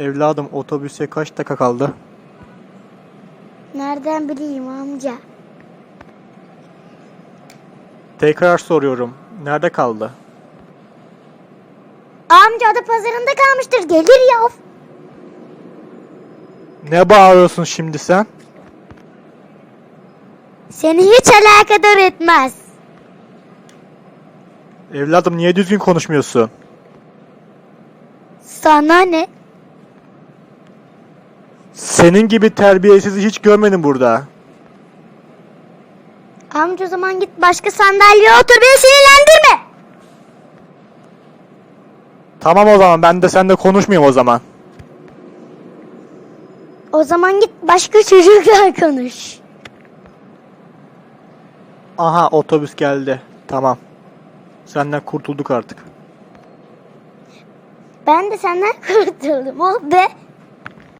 Evladım otobüse kaç dakika kaldı? Nereden bileyim amca? Tekrar soruyorum. Nerede kaldı? Amca adı pazarında kalmıştır. Gelir ya. Ne bağırıyorsun şimdi sen? Seni hiç alakadar etmez. Evladım niye düzgün konuşmuyorsun? Sana ne? Senin gibi terbiyesizi hiç görmedim burada. Amca o zaman git başka sandalyeye otur beni sinirlendirme. Tamam o zaman ben de seninle konuşmayayım o zaman. O zaman git başka çocuklar konuş. Aha otobüs geldi. Tamam. Senden kurtulduk artık. Ben de senden kurtuldum. Oh be.